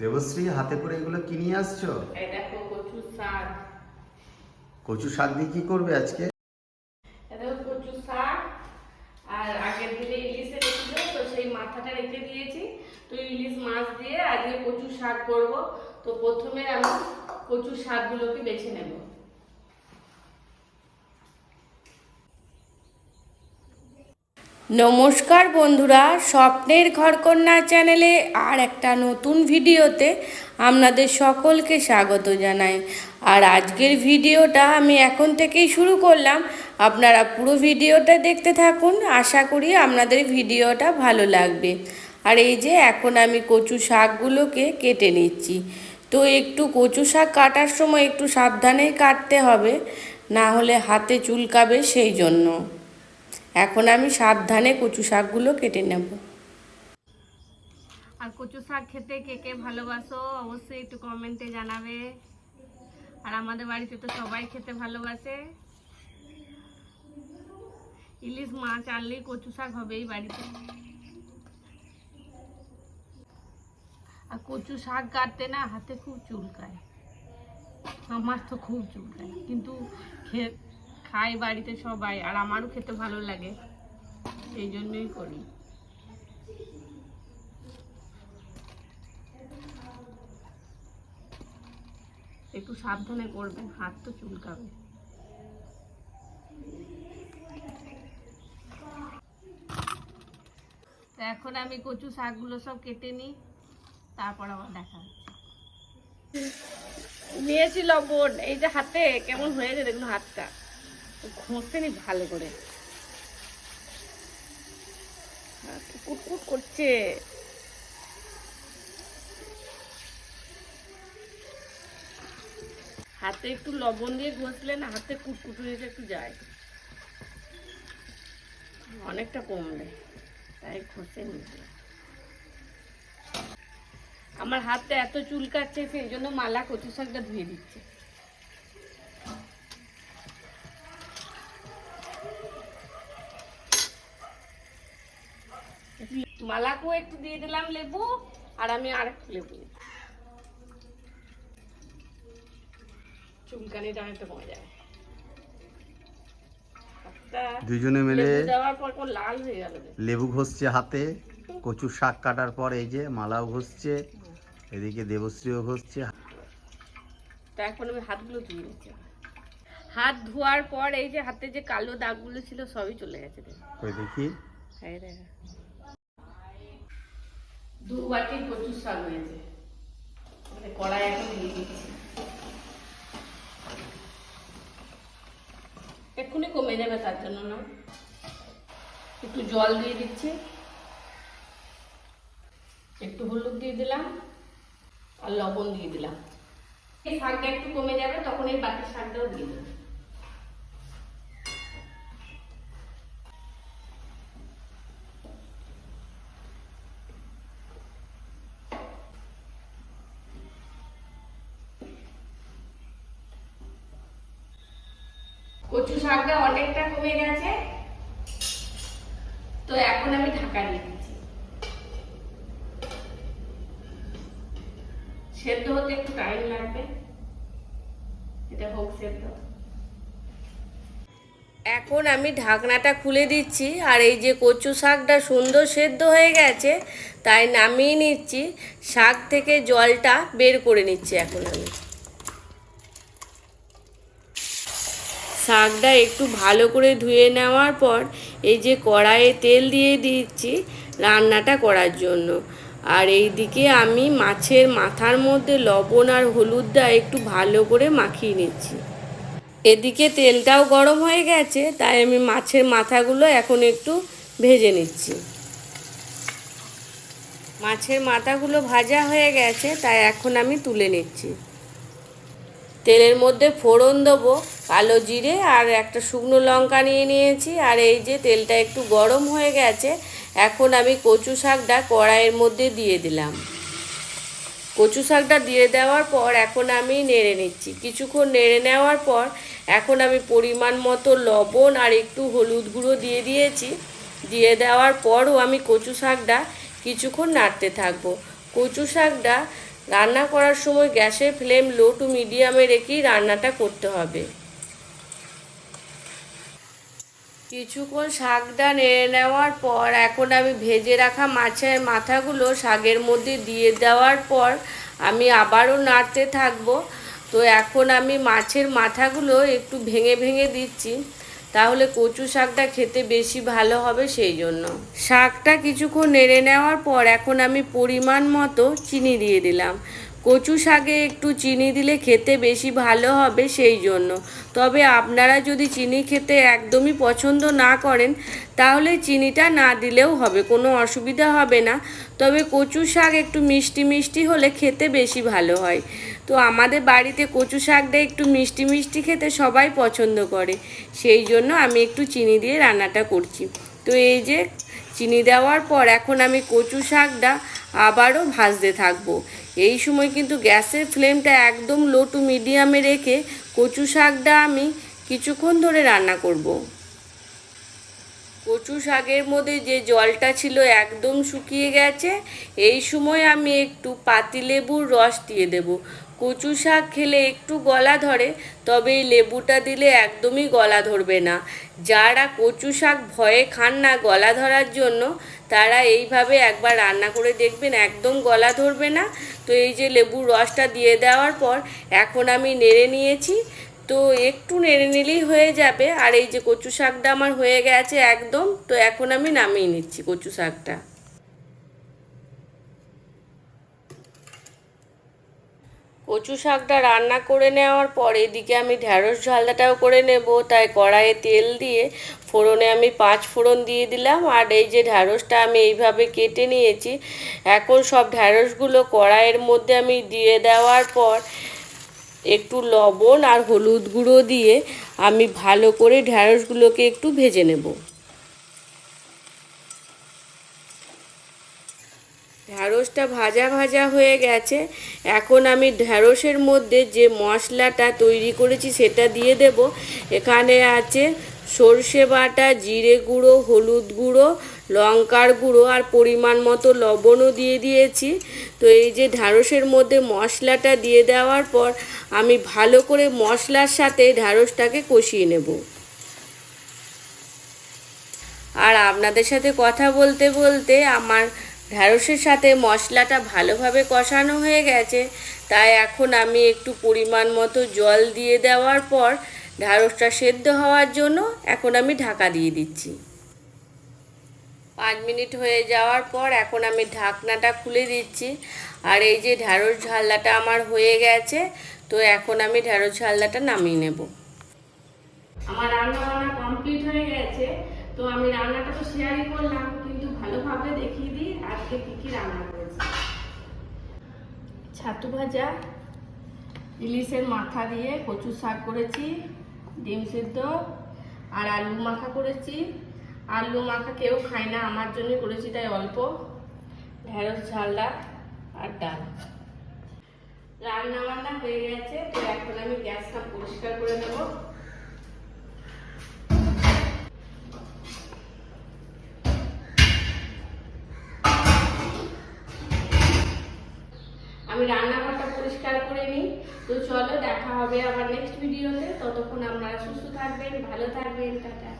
দেবশ্রী হাতে করে এগুলো কিনে নিয়ে আসছো? দেখো কচু শাক। কচু শাক দিয়ে কি করবে আজকে? এটা দেখো কচু শাক। আর আগের দিনে ইলিশ রেখেছিল তো সেই মাথাটা রেখে দিয়েছি। তো ইলিশ মাছ দিয়ে আজকে কচু শাক করব। তো প্রথমে আমি কচু শাকগুলোকে বেছে নেব। নমস্কার বন্ধুরা, স্বপ্নের ঘরকন্যা চ্যানেলে আর একটা নতুন ভিডিওতে আপনাদের সকলকে স্বাগত জানাই। আর আজকের ভিডিওটা আমি এখন থেকেই শুরু করলাম। আপনারা পুরো ভিডিওটা দেখতে থাকুন, আশা করি আপনাদের ভিডিওটা ভালো লাগবে। আর এই যে এখন আমি কচু শাকগুলোকে কেটে নিচ্ছি। তো একটু কচু শাক কাটার সময় একটু সাবধানেই কাটতে হবে, না হলে হাতে চুলকাবে সেই জন্য। এখন আমি সাবধানে কচু শাকগুলো কেটে নেব। আর কচু শাক খেতে কে কে ভালোবাসো অবশ্যই একটু কমেন্টে জানাবে। আর আমাদের বাড়িতে তো সবাই খেতে ভালোবাসে। ইলিশ মাছ আনলেই কচু শাক হবেই বাড়িতে। আর কচু শাক কাটতে না হাতে খুব চুলকায়। আমার তো খুব চুলকায়। কিন্তু খে- খাই বাড়িতে সবাই, আর আমারও খেতে ভালো লাগে। সেই জন্যই করি। একটু সাবধানে করবেন, হাত তো চুলকাবে। এখন আমি কচু শাকগুলো সব কেটে নিই, তারপর আবার দেখা নিয়েছি লবণ, এই যে হাতে, কেমন হয়েছে দেখুন হাতটা। ঘষে নি ভালো করে। কুটকুট করছে। হাতে একটু লবণ দিয়ে ঘষলে না হাতে কুটকুট হয়েছে একটু যায়। অনেকটা কমবে, তাই ঘষে নিতে আমার হাতটা এত চুলকাচ্ছে সেই জন্য মালা কচু শাকটা ধুয়ে দিচ্ছে। মালাকেও একটু দিয়ে দিলাম লেবু আর আমি আর একটু লেবু। চুলকানিটা অনেকটা কমে যায় দুজনে মিলে লেবু পর লাল হয়ে লেবু ঘষছে হাতে কচু শাক কাটার পর এই যে মালাও ঘষছে এদিকে দেবশ্রীও ঘষছে তো এখন আমি হাতগুলো ধুয়ে নিচ্ছি হাত ধোয়ার পর এই যে হাতে যে কালো দাগগুলো ছিল সবই চলে গেছে দেখো। দেখো। দু বাটি কচুর শাক হয়েছে। কড়াই এখন দিয়ে দিচ্ছি। এক্ষুনি কমে যাবে তার জন্য না। একটু জল দিয়ে দিচ্ছি। একটু হলুদ দিয়ে দিলাম আর লবণ দিয়ে দিলাম। এই শাকটা একটু কমে যাবে, তখন এই বাকি শাকটাও দিয়ে দেবো। কচু শাকটা অনেকটা কমে গেছে। তো এখন আমি ঢাকা দিয়ে দিচ্ছি সেদ্ধ হতে একটু টাইম লাগবে। এটা হোক সেদ্ধ। এখন আমি ঢাকনাটা খুলে দিচ্ছি, আর এই যে কচু শাকটা সুন্দর সেদ্ধ হয়ে গেছে, তাই নামিয়ে নিচ্ছি। শাক থেকে জলটা বের করে নিচ্ছি এখন আমি। শাকটা একটু ভালো করে ধুয়ে নেওয়ার পর এই যে কড়াইয়ে তেল দিয়ে দিচ্ছি রান্নাটা করার জন্য। আর এই দিকে আমি মাছের মাথার মধ্যে লবণ আর হলুদটা একটু ভালো করে মাখিয়ে নিচ্ছি। এদিকে তেলটাও গরম হয়ে গেছে, তাই আমি মাছের মাথাগুলো এখন একটু ভেজে নিচ্ছি। মাছের মাথাগুলো ভাজা হয়ে গেছে, তাই এখন আমি তুলে নিচ্ছি। তেলের মধ্যে ফোড়ন দেবো কালো জিরে আর একটা শুকনো লঙ্কা নিয়ে নিয়েছি। আর এই যে তেলটা একটু গরম হয়ে গেছে, এখন আমি কচু শাকটা কড়াইয়ের মধ্যে দিয়ে দিলাম। কচু শাকটা দিয়ে দেওয়ার পর এখন আমি নেড়ে নিচ্ছি। কিছুক্ষণ নেড়ে নেওয়ার পর এখন আমি পরিমাণ মতো লবণ আর একটু হলুদ গুঁড়ো দিয়ে দিয়েছি। দিয়ে দেওয়ার পরও আমি কচু শাকটা কিছুক্ষণ নাড়তে থাকব। কচু শাকটা রান্না করার সময় গ্যাসের ফ্লেম লো টু মিডিয়ামে রেখেই রান্নাটা করতে হবে। কিছুক্ষণ শাকটা নেড়ে নেওয়ার পর এখন আমি ভেজে রাখা মাছের মাথাগুলো শাকের মধ্যে দিয়ে দেওয়ার পর আমি আবারও নাড়তে থাকব। তো এখন আমি মাছের মাথাগুলো একটু ভেঙে ভেঙে দিচ্ছি। তাহলে কচু শাকটা খেতে বেশি ভালো হবে সেই জন্য। শাকটা কিছুক্ষণ নেড়ে নেওয়ার পর এখন আমি পরিমাণ মতো চিনি দিয়ে দিলাম। কচু শাকে একটু চিনি দিলে খেতে বেশি ভালো হবে সেই জন্য। তবে আপনারা যদি চিনি খেতে একদমই পছন্দ না করেন, তাহলে চিনিটা না দিলেও হবে, কোনো অসুবিধা হবে না। তবে কচু শাক একটু মিষ্টি মিষ্টি হলে খেতে বেশি ভালো হয়। তো আমাদের বাড়িতে কচু শাকটা একটু মিষ্টি মিষ্টি খেতে সবাই পছন্দ করে, সেই জন্য আমি একটু চিনি দিয়ে রান্নাটা করছি। তো এই যে চিনি দেওয়ার পর এখন আমি কচু শাকটা আবারও ভাজতে থাকব এই সময় কিন্তু গ্যাসের ফ্লেমটা একদম লো টু মিডিয়ামে রেখে কচু শাকটা আমি কিছুক্ষণ ধরে রান্না করব। কচু শাকের মধ্যে যে জলটা ছিল একদম শুকিয়ে গেছে, এই সময় আমি একটু পাতিলেবুর রস দিয়ে দেব কচু শাক খেলে একটু গলা ধরে তবে এই লেবুটা দিলে একদমই গলা ধরবে না। যারা কচু শাক ভয়ে খান না গলা ধরার জন্য, তারা এইভাবে একবার রান্না করে দেখবেন একদম গলা ধরবে না। তো এই যে লেবুর রসটা দিয়ে দেওয়ার পর এখন আমি নেড়ে নিয়েছি। তো একটু নেড়ে নিলেই হয়ে যাবে। আর এই যে কচু শাকটা আমার হয়ে গেছে একদম, তো এখন আমি নামিয়ে নিচ্ছি কচু শাকটা। কচু শাকটা রান্না করে নেওয়ার পর এদিকে আমি ঢ্যাঁড়স ঝালদাটাও করে নেব। তাই কড়াইয়ে তেল দিয়ে ফোড়নে আমি পাঁচ ফোড়ন দিয়ে দিলাম। আর এই যে ঢ্যাঁড়সটা আমি এইভাবে কেটে নিয়েছি, এখন সব ঢ্যাঁড়সগুলো কড়াইয়ের মধ্যে আমি দিয়ে দেওয়ার পর একটু লবণ আর হলুদ গুঁড়ো দিয়ে আমি ভালো করে ঢ্যাঁড়সগুলোকে একটু ভেজে নেব। ঢ্যাঁড়সটা ভাজা ভাজা হয়ে গেছে। এখন আমি ঢ্যাঁড়সের মধ্যে যে মশলাটা তৈরি করেছি সেটা দিয়ে দেব। এখানে আছে সর্ষে বাটা, জিরে গুঁড়ো, হলুদ গুঁড়ো, লঙ্কার গুঁড়ো আর পরিমাণ মতো লবণও দিয়ে দিয়েছি। তো এই যে ঢ্যাঁড়সের মধ্যে মশলাটা দিয়ে দেওয়ার পর আমি ভালো করে মশলার সাথে ঢ্যাঁড়সটাকে কষিয়ে নেব। আর আপনাদের সাথে কথা বলতে বলতে আমার ঢ্যাঁড়সের সাথে মশলাটা ভালোভাবে কষানো হয়ে গেছে, তাই এখন আমি একটু পরিমাণ মতো জল দিয়ে দেওয়ার পর ঢ্যাঁড়সটা সেদ্ধ হওয়ার জন্য এখন আমি ঢাকা দিয়ে দিচ্ছি। পাঁচ মিনিট হয়ে যাওয়ার পর এখন আমি ঢাকনাটা খুলে দিচ্ছি। আর এই যে ঢ্যাঁড়স ঝালদাটা আমার হয়ে গেছে, তো এখন আমি ঢ্যাঁড়স ঝালদাটা নামিয়ে নেব। আমার রান্না বান্না কমপ্লিট হয়ে গেছে, তো আমি রান্নাটা তো শেয়ারই করলাম। ভালোভাবে দেখিয়ে দিই, আজকে কী কী রান্না করেছি। ছাতু ভাজা, ইলিশের মাথা দিয়ে কচু শাক করেছি, ডিম সিদ্ধ, আর আলু মাখা করেছি। আলু মাখা কেউ খায় না, আমার জন্য করেছি তাই অল্প। ঢেঁড়স ঝালদা আর ডাল। রান্না বান্না হয়ে গেছে, তো এখন আমি গ্যাসটা পরিষ্কার করে নেব। রান্নাঘরটা পরিষ্কার করে নিই। তো চলো, দেখা হবে আবার নেক্সট ভিডিওতে ততক্ষণ আপনারা সুস্থ থাকবেন, ভালো থাকবেন, টাটা।